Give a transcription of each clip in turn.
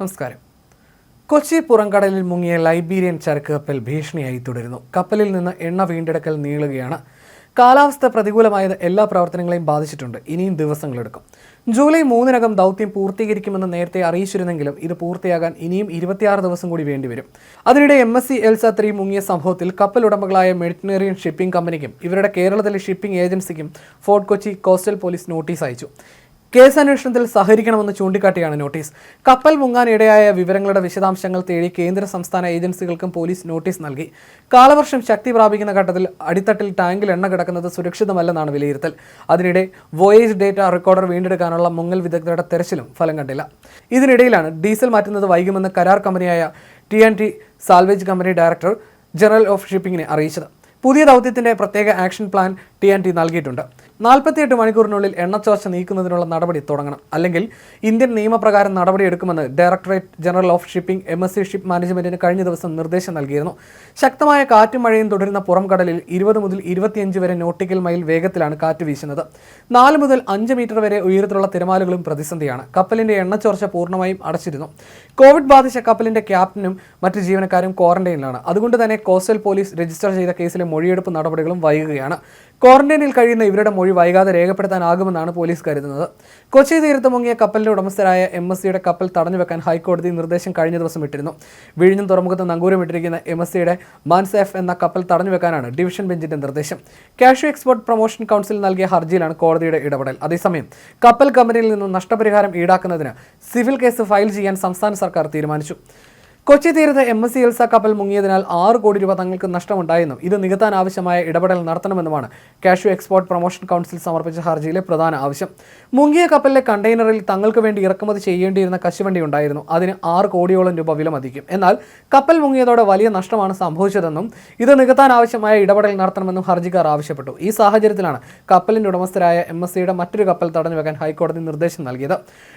നമസ്കാരം. കൊച്ചി പുറംകടലിൽ മുങ്ങിയ ലൈബീരിയൻ ചരക്ക് കപ്പൽ ഭീഷണിയായി തുടരുന്നു. കപ്പലിൽ നിന്ന് എണ്ണ വീണ്ടെടുക്കൽ നീളുകയാണ്. കാലാവസ്ഥ പ്രതികൂലമായത് എല്ലാ പ്രവർത്തനങ്ങളെയും ബാധിച്ചിട്ടുണ്ട്. ഇനിയും ദിവസങ്ങളെടുക്കും. ജൂലൈ മൂന്നിനകം ദൗത്യം പൂർത്തീകരിക്കുമെന്ന് നേരത്തെ അറിയിച്ചിരുന്നെങ്കിലും ഇത് പൂർത്തിയാകാൻ ഇനിയും ഇരുപത്തിയാറ് ദിവസം കൂടി വേണ്ടിവരും. അതിനിടെ M S C Elsa three മുങ്ങിയ സംഭവത്തിൽ കപ്പൽ ഉടമകളായ മെഡിറ്ററേനിയൻ ഷിപ്പിംഗ് കമ്പനിക്കും ഇവരുടെ കേരളത്തിലെ shipping ഏജൻസിക്കും fort Kochi coastal police notice അയച്ചു. കേസ് അന്വേഷണത്തിൽ സഹകരിക്കണമെന്ന് ചൂണ്ടിക്കാട്ടിയാണ് നോട്ടീസ്. കപ്പൽ മുങ്ങാനിടയായ വിവരങ്ങളുടെ വിശദാംശങ്ങൾ തേടി കേന്ദ്ര സംസ്ഥാന ഏജൻസികൾക്കും പോലീസ് നോട്ടീസ് നൽകി. കാലവർഷം ശക്തി പ്രാപിക്കുന്ന ഘട്ടത്തിൽ അടിത്തട്ടിൽ ടാങ്കിൽ എണ്ണ കിടക്കുന്നത് സുരക്ഷിതമല്ലെന്നാണ് വിലയിരുത്തൽ. അതിനിടെ വോയേജ് ഡേറ്റ റെക്കോർഡർ വീണ്ടെടുക്കാനുള്ള മുങ്ങൽ വിദഗ്ധരുടെ തെരച്ചിലും ഫലം കണ്ടില്ല. ഇതിനിടയിലാണ് ഡീസൽ മാറ്റുന്നത് വൈകുമെന്ന് കരാർ കമ്പനിയായ T and T salvage company director general of ഷിപ്പിംഗിനെ അറിയിച്ചത്. പുതിയ ദൗത്യത്തിന്റെ പ്രത്യേക action plan T and T നൽകിയിട്ടുണ്ട്. നാൽപ്പത്തിയെട്ട് മണിക്കൂറിനുള്ളിൽ എണ്ണച്ചോർച്ച നീക്കുന്നതിനുള്ള നടപടി തുടങ്ങണം. അല്ലെങ്കിൽ ഇന്ത്യൻ നിയമപ്രകാരം നടപടിയെടുക്കുമെന്ന് directorate general of shipping M S C ship മാനേജ്മെന്റിന് കഴിഞ്ഞ ദിവസം നിർദ്ദേശം നൽകിയിരുന്നു. ശക്തമായ കാറ്റും മഴയും തുടരുന്ന പുറം കടലിൽ ഇരുപത് മുതൽ ഇരുപത്തിയഞ്ച് വരെ നോട്ടിക്കൽ മൈൽ വേഗത്തിലാണ് കാറ്റ് വീശുന്നത്. നാല് മുതൽ അഞ്ച് മീറ്റർ വരെ ഉയരത്തിലുള്ള തിരമാലകളും പ്രതിസന്ധിയാണ്. കപ്പലിന്റെ എണ്ണച്ചോർച്ച പൂർണമായും അടച്ചിരുന്നു. കോവിഡ് ബാധിച്ച കപ്പലിന്റെ ക്യാപ്റ്റനും മറ്റ് ജീവനക്കാരും ക്വാറന്റൈനിലാണ്. അതുകൊണ്ട് തന്നെ കോസ്റ്റൽ പോലീസ് രജിസ്റ്റർ ചെയ്ത കേസിലെ മൊഴിയെടുപ്പ് നടപടികളും വൈകുകയാണ്. ക്വാറന്റൈനിൽ കഴിയുന്ന ഇവരുടെ മൊഴി വൈകാതെ രേഖപ്പെടുത്താനാകുമെന്നാണ് പോലീസ് കരുതുന്നത്. കൊച്ചി തീരത്ത് മുങ്ങിയ കപ്പലിന്റെ ഉടമസ്ഥരായ എം എസ് സിയുടെ കപ്പൽ തടഞ്ഞുവെക്കാൻ ഹൈക്കോടതി നിർദ്ദേശം കഴിഞ്ഞ ദിവസം ഇട്ടിരുന്നു. വിഴിഞ്ഞം തുറമുഖത്ത് നങ്കൂരമിട്ടിരിക്കുന്ന എം എസ് സിയുടെ മാൻസെഫ് എന്ന കപ്പൽ തടഞ്ഞു വെക്കാനാണ് ഡിവിഷൻ ബെഞ്ചിന്റെ നിർദ്ദേശം. കാഷ്യൂ എക്സ്പോർട്ട് പ്രൊമോഷൻ കൗൺസിൽ നൽകിയ ഹർജിയിലാണ് കോടതിയുടെ ഇടപെടൽ. അതേസമയം കപ്പൽ കമ്പനിയിൽ നിന്ന് നഷ്ടപരിഹാരം ഈടാക്കുന്നതിന് സിവിൽ കേസ് ഫയൽ ചെയ്യാൻ സംസ്ഥാന സർക്കാർ തീരുമാനിച്ചു. കൊച്ചി തീരത്ത് എം എസ് സി എൽസ കപ്പൽ മുങ്ങിയതിനാൽ ആറ് കോടി രൂപ തങ്ങൾക്ക് നഷ്ടമുണ്ടായെന്നും ഇത് നികത്താൻ ആവശ്യമായ ഇടപെടൽ നടത്തണമെന്നുമാണ് കാഷ്യൂ എക്സ്പോർട്ട് പ്രൊമോഷൻ കൗൺസിൽ സമർപ്പിച്ച ഹർജിയിലെ പ്രധാന ആവശ്യം. മുങ്ങിയ കപ്പലിലെ കണ്ടെയ്നറിൽ തങ്ങൾക്ക് വേണ്ടി ഇറക്കുമതി ചെയ്യേണ്ടിയിരുന്ന കശുവണ്ടി ഉണ്ടായിരുന്നു. അതിന് ആറ് കോടിയോളം രൂപ വില മതിക്കും എന്നാൽ കപ്പൽ മുങ്ങിയതോടെ വലിയ നഷ്ടമാണ് സംഭവിച്ചതെന്നും ഇത് നികത്താൻ ആവശ്യമായ ഇടപെടൽ നടത്തണമെന്നും ഹർജിക്കാർ ആവശ്യപ്പെട്ടു. ഈ സാഹചര്യത്തിലാണ് കപ്പലിന്റെ ഉടമസ്ഥരായ എം എസ് സിയുടെ മറ്റൊരു കപ്പൽ തടഞ്ഞുവെക്കാൻ ഹൈക്കോടതി നിർദ്ദേശം നൽകിയത്.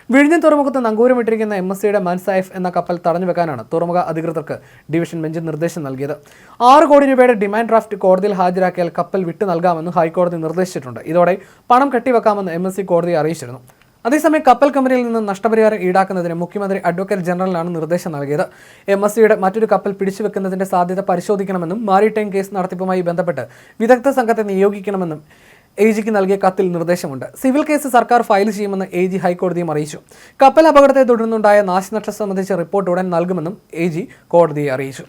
വിഴിഞ്ഞ തുറമുഖത്ത് നങ്കൂരമിട്ടിരിക്കുന്ന എം എസ് സിയുടെ മൻസൈഫ് എന്ന കപ്പൽ തടഞ്ഞുവെക്കാനാണ് തുറമുഖ അധികൃതർക്ക് ഡിവിഷൻ ബെഞ്ച് നിർദ്ദേശം നൽകിയത്. ആറ് കോടി രൂപയുടെ ഡിമാൻഡ് ഡ്രാഫ്റ്റ് കോടതിയിൽ ഹാജരാക്കിയാൽ കപ്പൽ വിട്ടു നൽകാമെന്ന് ഹൈക്കോടതി നിർദ്ദേശിച്ചിട്ടുണ്ട്. ഇതോടെ പണം കെട്ടിവെക്കാമെന്ന് എം കോടതിയെ അറിയിച്ചിരുന്നു. അതേസമയം കപ്പൽ കമ്പനിയിൽ നിന്ന് നഷ്ടപരിഹാരം ഈടാക്കുന്നതിന് മുഖ്യമന്ത്രി അഡ്വക്കേറ്റ് ജനറലിനാണ് നിർദ്ദേശം നൽകിയത്. എം എസ് സിയുടെ മറ്റൊരു കപ്പൽ പിടിച്ചുവെക്കുന്നതിന്റെ സാധ്യത പരിശോധിക്കണമെന്നും മാരിടൈം കേസ് നടത്തിപ്പുമായി ബന്ധപ്പെട്ട് വിദഗ്ധ സംഘത്തെ നിയോഗിക്കണമെന്നും എ ജിക്ക് നൽകിയ കത്തിൽ നിർദ്ദേശമുണ്ട്. സിവിൽ കേസ് സർക്കാർ ഫയൽ ചെയ്യുമെന്ന് എ ജി ഹൈക്കോടതിയും അറിയിച്ചു. കപ്പൽ അപകടത്തെ തുടർന്നുണ്ടായ നാശനഷ്ടം സംബന്ധിച്ച റിപ്പോർട്ട് ഉടൻ നൽകുമെന്നും എ ജി കോടതിയെ അറിയിച്ചു.